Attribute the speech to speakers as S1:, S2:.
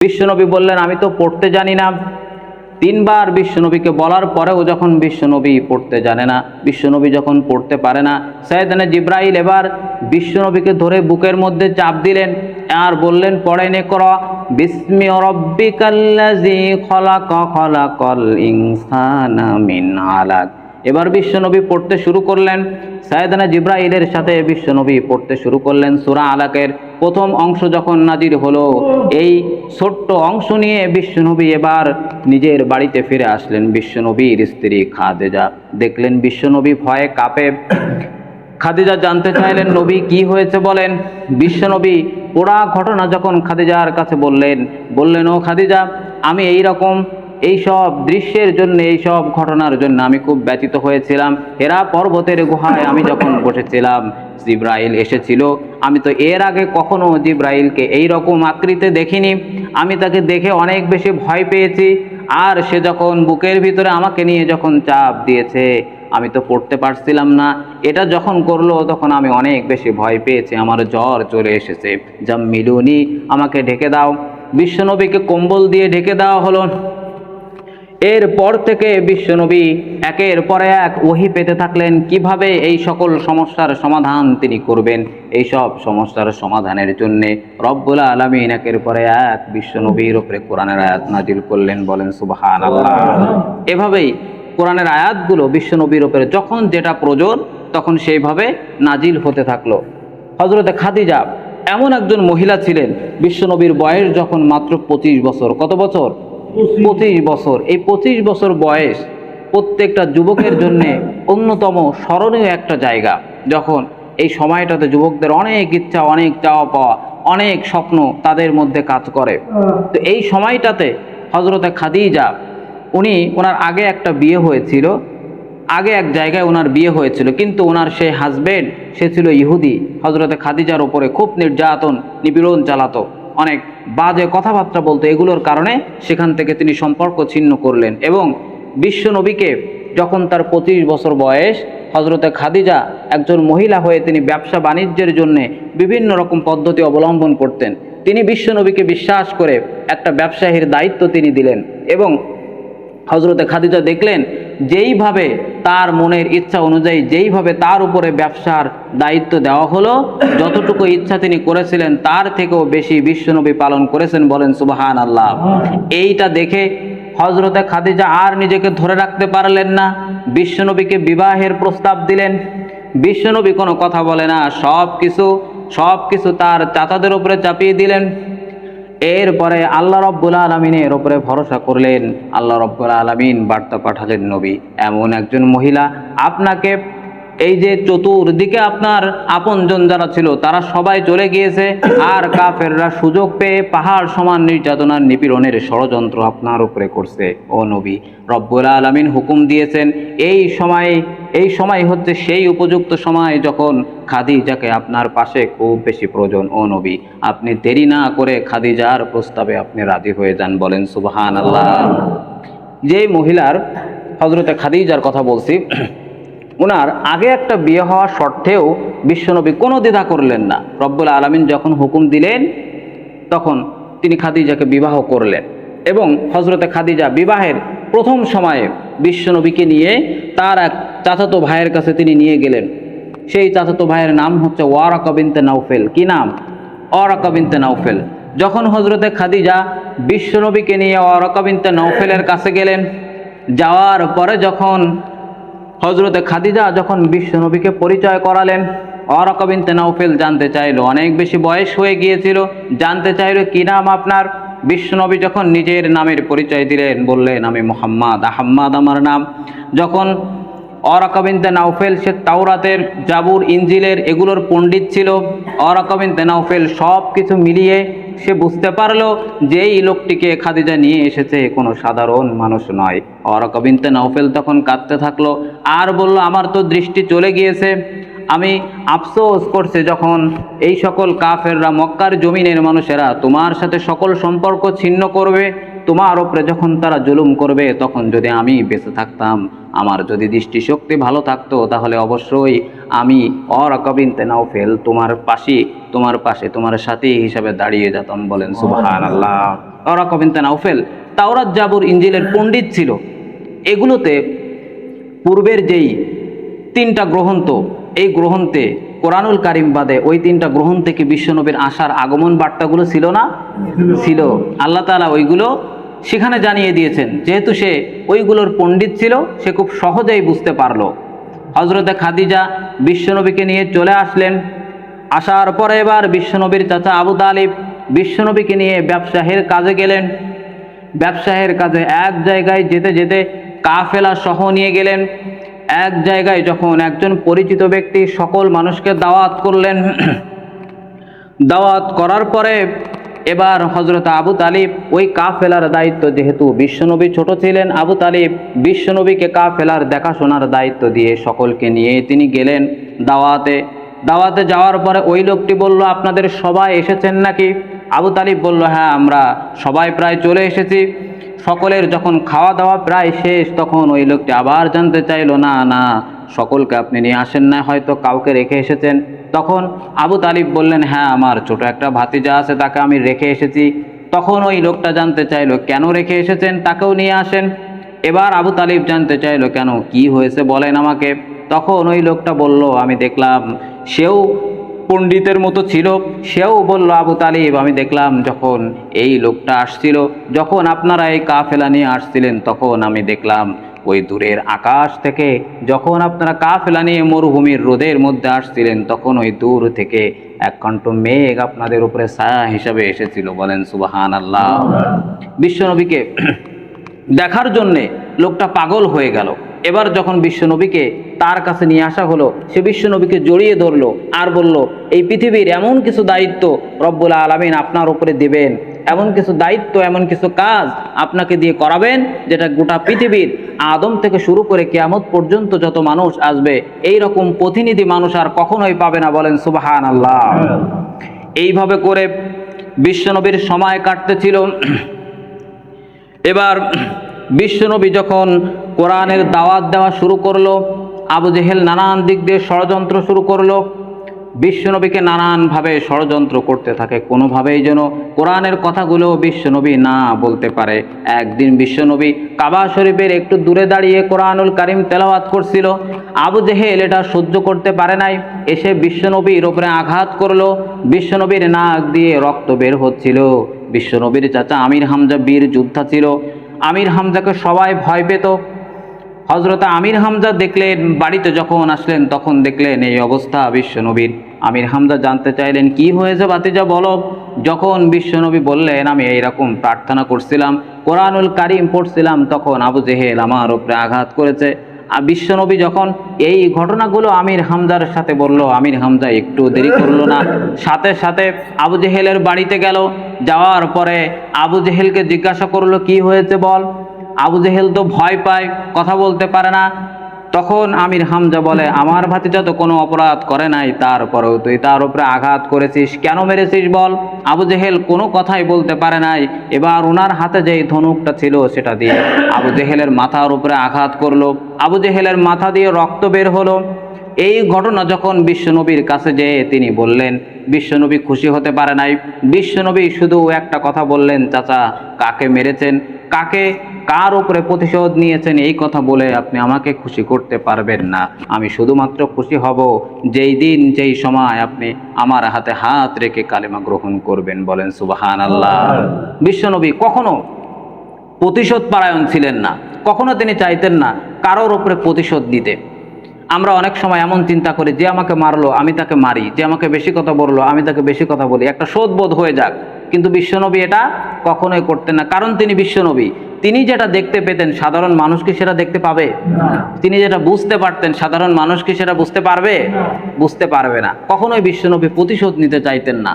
S1: বিশ্বনবী বললেন, আমি তো পড়তে জানি না। তিনবার বিশ্বনবীকে বলার পরেও যখন বিশ্বনবী পড়তে জানে না, বিশ্বনবী যখন পড়তে পারে না সাইদানা জিব্রাইল এবার বিশ্বনবীকে ধরে বুকের মধ্যে চাপ দিলেন আর বললেন, পড়ে নে, কর। বিস্মি আলাক। এবার বিশ্বনবী পড়তে শুরু করলেন সায়দানা জিব্রাইলের সাথে বিশ্বনবী পড়তে শুরু করলেন সুরা আলাকের। প্রথম অংশ যখন নাজির হলো, এই ছোট্ট অংশ নিয়ে বিশ্বনবী এবার নিজের বাড়িতে ফিরে আসলেন। বিশ্বনবীর স্ত্রী খাদেজা। দেখলেন বিশ্বনবী ভয়ে কাঁপে। খাদিজা জানতে চাইলেন, নবী, কি হয়েছে বলেন? বিশ্বনবী পোড়া ঘটনা যখন খাদিজার কাছে বললেন বললেন, ও খাদিজা, আমি এই রকম এই সব দৃশ্যের জন্য এই সব ঘটনার জন্য আমি খুব ব্যতীত হয়েছিলাম। এরা পর্বতের গুহায় আমি যখন বসেছিলাম জিব্রাইল এসেছিল। আমি তো এর আগে কখনো জিব্রাইলকে এই রকম আকৃতি দেখিনি। আমি তাকে দেখে অনেক বেশি ভয় পেয়েছি। আর সে যখন বুকের ভিতরে আমাকে নিয়ে যখন চাপ দিয়েছে, আমি তো পড়তে পারছিলাম না। এটা যখন করল, তখন আমি অনেক বেশি ভয় পেয়েছি। আমার জ্বর চলে এসেছে। যা মিলুনি আমাকে ঢেকে দাও। বিশ্বনবীকে কম্বল দিয়ে ঢেকে দেওয়া হলো। এরপর থেকে বিশ্বনবী একের পরে এক ওহি পেতে থাকলেন। কীভাবে এই সকল সমস্যার সমাধান তিনি করবেন? এই সব সমস্যার সমাধানের জন্য রব্বুল আলমিন একের পরে এক বিশ্বনবীর উপরে কোরআনের আয়াত নাজিল করলেন, বলেন সুবাহান আল্লাহ এভাবেই কোরআনের আয়াতগুলো বিশ্বনবীর উপরে যখন যেটা প্রয়োজন, তখন সেইভাবে নাজিল হতে থাকল। হজরতে খাদিজা এমন একজন মহিলা ছিলেন, বিশ্বনবীর বয়স যখন মাত্র পঁচিশ বছর। কত বছর? পঁচিশ বছর। এই পঁচিশ বছর বয়স প্রত্যেকটা যুবকের জন্য অন্যতম স্মরণীয় একটা জায়গা। যখন এই সময়টাতে যুবকদের অনেক ইচ্ছা, অনেক চাওয়া পাওয়া, অনেক স্বপ্ন তাদের মধ্যে কাজ করে। তো এই সময়টাতে হজরতে খাদিজা, উনি ওনার আগে একটা বিয়ে হয়েছিল। আগে এক জায়গায় ওনার বিয়ে হয়েছিল। কিন্তু ওনার সেই হাজবেন্ড সে ছিল ইহুদি। হজরতে খাদিজার ওপরে খুব নির্যাতন, নিপীড়ন চালাতো। অনেক বাজে কথাবার্তা বলতো এগুলোর কারণে সেখান থেকে তিনি সম্পর্ক ছিন্ন করলেন এবং বিশ্ব নবীকে যখন তার পঁচিশ বছর বয়স হজরতে খাদিজা একজন মহিলা হয়ে তিনি ব্যবসা বাণিজ্যের জন্যে বিভিন্ন রকম পদ্ধতি অবলম্বন করতেন। তিনি বিশ্বনবীকে বিশ্বাস করে একটা ব্যবসায়ীর দায়িত্ব তিনি দিলেন এবং হজরতে খাদিজা দেখলেন, যেইভাবে তার মনের ইচ্ছা অনুযায়ী, যেইভাবে তার উপরে ব্যবসার দায়িত্ব দেওয়া হলো, যতটুকু ইচ্ছা তিনি করেছিলেন, তার থেকেও বেশি বিশ্বনবী পালন করেছেন বলেন সুবাহান আল্লাহ এইটা দেখে হজরতে খাদিজা আর নিজেকে ধরে রাখতে পারলেন না। বিশ্বনবীকে বিবাহের প্রস্তাব দিলেন। বিশ্বনবী কোনো কথা বলে না সব কিছু সব কিছু তার চাচাদের উপরে চাপিয়ে দিলেন। এরপরে আল্লাহ রব্বুল আলমিনের ওপরে ভরসা করলেন। আল্লাহ রব্বুল আলমিন বার্তা পাঠালেন নবী। এমন একজন মহিলা আপনাকে এই যে চতুর্দিকে আপনার আপনজন যারা ছিল, তারা সবাই চলে গিয়েছে। আর কাফেররা সুযোগ পেয়ে পাহাড় সমান নির্যাতনার নিপীড়নের ষড়যন্ত্র আপনার উপরে করছে। ও নবী, রব্বুল আলমিন হুকুম দিয়েছেন, এই সময় এই সময় হচ্ছে সেই উপযুক্ত সময় যখন খাদিজাকে আপনার পাশে খুব বেশি প্রয়োজন। ও নবী, আপনি দেরি না করে খাদিজার প্রস্তাবে আপনি রাজি হয়ে যান, বলেন সুবাহান আল্লাহ যে মহিলার হজরতে খাদিজার কথা বলছি ওনার আগে একটা বিয়ে হওয়া সত্ত্বেও বিশ্বনবী কোনো দ্বিধা করলেন না। রব্বুল আলমিন যখন হুকুম দিলেন, তখন তিনি খাদিজাকে বিবাহ করলেন এবং হজরতে খাদিজা বিবাহের প্রথম সময়ে বিশ্বনবীকে নিয়ে তার এক চাচাতো ভাইয়ের কাছে তিনি নিয়ে গেলেন। সেই চাচাতো ভাইয়ের নাম হচ্ছে ওয়ারাকবিনতে নাউফেল কি নাম? ওয়ারাকবিনতে নাউফেল যখন হজরতে খাদিজা বিশ্বনবীকে নিয়ে ওয়ারাকবিনতে নাউফেলের কাছে গেলেন, যাওয়ার পরে যখন হজরতে খাদিজা যখন বিশ্বনবীকে পরিচয় করালেন অরকবিন তেনাউফেল জানতে চাইলো। অনেক বেশি বয়স হয়ে গিয়েছিল, জানতে চাইলো, কি নাম আপনার? বিশ্বনবী যখন নিজের নামের পরিচয় দিলেন, বললেন, আমি মোহাম্মদ, আহম্মদ আমার নাম। যখন অরকবিন তেনাউফেল সে তাওরাতের জাবুর ইঞ্জিলের এগুলোর পণ্ডিত ছিল অরকবিন তেনাউফেল সব কিছু মিলিয়ে সে বুঝতে পারল যে এই লোকটিকে খাদিজা নিয়ে এসেছে কোনো সাধারণ মানুষ নয়। অরকবিনতে নৌফেল তখন কাঁদতে থাকল আর বলল, আমার তো দৃষ্টি চলে গিয়েছে। আমি আফসোস করছে যখন এই সকল কাফেররা মক্কার জমিনের মানুষেরা তোমার সাথে সকল সম্পর্ক ছিন্ন করবে। তোমার ওপরে যখন তারা জুলুম করবে, তখন যদি আমি বেঁচে থাকতাম আমার যদি দৃষ্টিশক্তি ভালো থাকতো, তাহলে অবশ্যই আমি অরকবিন তেনাউফেল তোমার পাশে তোমার পাশে, তোমার সাথী হিসাবে দাঁড়িয়ে যেতাম বলেন সুবহান আল্লাহ ওরা কবিন্তা নাউফেল তাওরাত জাবুর ইঞ্জিলের পণ্ডিত ছিল। এগুলোতে পূর্বের যেই তিনটা গ্রন্থ, এই গ্রহন্তে কোরআনুল কারিম বাদে ওই তিনটা গ্রহণ থেকে বিশ্বনবীর আসার আগমন বার্তাগুলো ছিল না? ছিল। আল্লাহ তাআলা ওইগুলো সেখানে জানিয়ে দিয়েছেন, যেহেতু সে ওইগুলোর পণ্ডিত ছিল, সে খুব সহজেই বুঝতে পারল। হজরতে খাদিজা বিশ্বনবীকে নিয়ে চলে আসলেন। আসার পরে এবার বিশ্বনবীর চাচা আবু তালিব বিশ্বনবীকে নিয়ে ব্যবসাহের কাজে গেলেন। ব্যবসায়ের কাজে এক জায়গায় যেতে যেতে কাফেলা সহ নিয়ে গেলেন। এক জায়গায় যখন একজন পরিচিত ব্যক্তি সকল মানুষকে দাওয়াত করলেন, দাওয়াত করার পরে এবার হজরত আবু তালিব ওই কাফেলার দায়িত্ব যেহেতু বিশ্বনবী ছোট ছিলেন, আবু তালিব বিশ্বনবীকে কাফেলার দেখাশোনার দায়িত্ব দিয়ে সকলকে নিয়ে তিনি গেলেন দাওয়াতে। দাওয়াতে যাওয়ার পরে ওই লোকটি বলল, আপনাদের সবাই এসেছেন নাকি? আবু তালিব বলল হ্যাঁ আমরা সবাই প্রায় চলে এসেছি। সকলের যখন খাওয়া দাওয়া প্রায় শেষ, তখন ওই লোকটি আবার জানতে চাইলো, না না, সকলকে আপনি নিয়ে আসেন না হয়তো কাউকে রেখে এসেছেন। তখন আবু তালিব বললেন হ্যাঁ আমার ছোট একটা ভাতিজা আছে, তাকে আমি রেখে এসেছি। তখন ওই লোকটা জানতে চাইলো, কেন রেখে এসেছেন? তাকেও নিয়ে আসেন। এবার আবু তালিব জানতে চাইলো, কেন? কি হয়েছে বলেন আমাকে? তখন ওই লোকটা বলল, আমি দেখলাম সেও পণ্ডিতের মতো ছিল। সেও বলল, আবু তালিব, আমি দেখলাম যখন এই লোকটা আসছিল, যখন আপনারা এই কাফেলা নিয়ে আসছিলেন, তখন আমি দেখলাম ওই দূরের আকাশ থেকে যখন আপনারা কাফেলা নিয়ে মরুভূমির রোদের মধ্যে আসছিলেন, তখন ওই দূর থেকে এক কণ্ঠ মেঘ আপনাদের উপরে ছায়া হিসাবে এসেছিল। বলেন সুবাহান আল্লাহ বিশ্বনবীকে দেখার জন্যে লোকটা পাগল হয়ে গেল। এবার যখন বিশ্বনবীকে তার কাছে নিয়ে আসা হলো, সে বিশ্বনবীকে জড়িয়ে ধরলো আর বলল, এই পৃথিবীর এমন কিছু দায়িত্ব রব্বুল আলমিন আপনার উপরে দেবেন। এমন কিছু দায়িত্ব, এমন কিছু কাজ আপনাকে দিয়ে করাবেন যেটা গোটা পৃথিবীর আদম থেকে শুরু করে কেয়ামত পর্যন্ত যত মানুষ আসবে এই রকম প্রতিনিধি মানুষ আর কখনোই পাবে না বলেন সুবাহান আল্লাহ এইভাবে করে বিশ্বনবীর সময় কাটতেছিল। এবার বিশ্বনবী যখন কোরআনের দাওয়াত দেওয়া শুরু করল, আবু জেহেল নানান দিক দিয়ে ষড়যন্ত্র শুরু করল বিশ্বনবীকে নানানভাবে ষড়যন্ত্র করতে থাকে, কোনোভাবেই যেন কোরআনের কথাগুলো বিশ্বনবী না বলতে পারে। একদিন বিশ্বনবী কাবা শরীফের একটু দূরে দাঁড়িয়ে কোরআনুল কারিম তেলাওয়াত করছিল। আবু জেহেল এটা সহ্য করতে পারে নাই, এসে বিশ্বনবীর ওপরে আঘাত করল, বিশ্বনবীর নাক দিয়ে রক্ত বের হচ্ছিল। বিশ্বনবীর চাচা আমির হামজা বীর যোদ্ধা ছিল। আমির হামজাকে সবাই ভয় পেত। হজরত আমির হামজা দেখলেন, বাড়িতে যখন আসলেন তখন দেখলেন এই অবস্থা বিশ্বনবীর। আমির হামজা জানতে চাইলেন, কি হয়েছে বাতিজা বলো? যখন বিশ্বনবী বললেন, আমি এইরকম প্রার্থনা করছিলাম, কোরআনুল কারিম পড়ছিলাম, তখন আবু জেহেল আমার উপরে আঘাত করেছে। আর বিশ্বনবী যখন এই ঘটনাগুলো আমির হামজার সাথে বলল, আমির হামজা, একটু দেরি করল না। সাথে সাথে আবু জেহেলের বাড়িতে গেল। যাওয়ার পরে আবু জেহেলকে জিজ্ঞাসা করল, কি হয়েছে বল? আবু জেহেল তো ভয় পায়, কথা বলতে পারে না। তখন আমির হামজা বলে, আমার ভাতিজা তো কোনো অপরাধ করে নাই, তারপরেও তুই তার উপরে আঘাত করেছিস, কেন মেরেছিস বল? আবু জেহেল কোনো কথাই বলতে পারে নাই। এবার ওনার হাতে যেই ধনুকটা ছিল সেটা দিয়ে আবু জেহেলের মাথার উপরে আঘাত করল। আবু জেহেলের মাথা দিয়ে রক্ত বের হলো। এই ঘটনা যখন বিশ্বনবীর কাছে যেয়ে তিনি বললেন, বিশ্বনবী খুশি হতে পারে নাই। বিশ্বনবী শুধু একটা কথা বললেন, চাচা, কাকে মেরেছেন? কাকে? কার উপরে প্রতিশোধ নিয়েছেন এই কথা বলে আপনি আমাকে খুশি করতে পারবেন না। আমি শুধুমাত্র খুশি হব যেই দিন, যেই সময় আপনি আমার হাতে হাত রেখে কালেমা গ্রহণ করবেন বলেন সুবাহান আল্লাহ বিশ্বনবী কখনো প্রতিশোধ পারায়ণ ছিলেন না, কখনো তিনি চাইতেন না কারোর উপরে প্রতিশোধ দিতে আমরা অনেক সময় এমন চিন্তা করি, যে আমাকে মারলো, আমি তাকে মারি, যে আমাকে বেশি কথা বলল, আমি তাকে বেশি কথা বলি, একটা শোধবোধ হয়ে যাক। কিন্তু বিশ্বনবী এটা কখনোই করতেন না, কারণ তিনি বিশ্বনবী। তিনি যেটা দেখতে পেতেন সাধারণ মানুষ কি সেটা দেখতে পাবে? তিনি যেটা বুঝতে পারতেন সাধারণ মানুষ কি সেটা বুঝতে পারবে? বুঝতে পারবে না। কখনোই বিশ্বনবী প্রতিশোধ নিতে চাইতেন না।